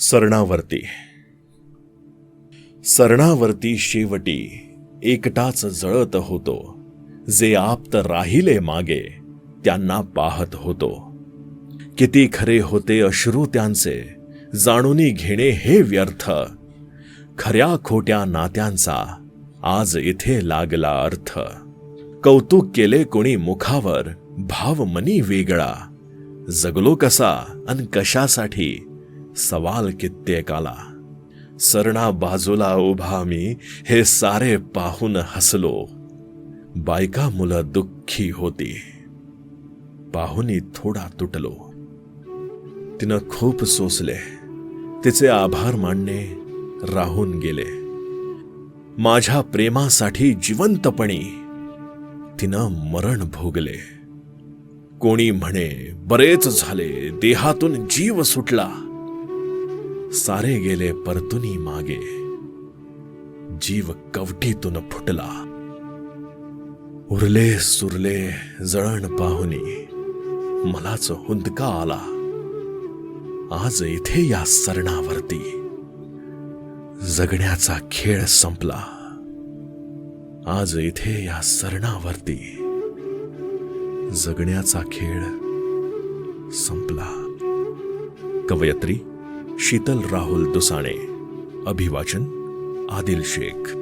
सरणावरती. सरणावरती शेवटी एकटाच जळत होतो. जे आप्त राहिले मागे त्यांना पाहत होतो. किती खरे होते अश्रू त्यांचे जाणूनी घेणे हे व्यर्थ. खऱ्या खोट्या नात्यांचा आज इथे लागला अर्थ. कौतुक केले कोणी मुखावर भाव मनी वेगळा. जगलो कसा अन कशासाठी सवाल कित्येकाला. सरणा बाजूला उभा मी हे सारे पाहून हसलो. बायका मुलं दुःखी होती. पाहुनी थोडा तुटलो. तिनं खूप सोसले. तिचे आभार मानणे राहून गेले. माझ्या प्रेमासाठी जिवंतपणी तिनं मरण भोगले. कोणी म्हणे बरेच झाले देहातून जीव सुटला. सारे गेले परतुनी मागे. जीव कवटीतून फुटला. उरले सुरले जळण पाहुनी. मलाच हुंदका आला. आज इथे या सरणावरती. जगण्याचा खेळ संपला. आज इथे या सरणावरती. जगण्याचा खेळ संपला. कवयत्री शीतल राहुल दुसाणे. अभिवाचन आदिल शेख.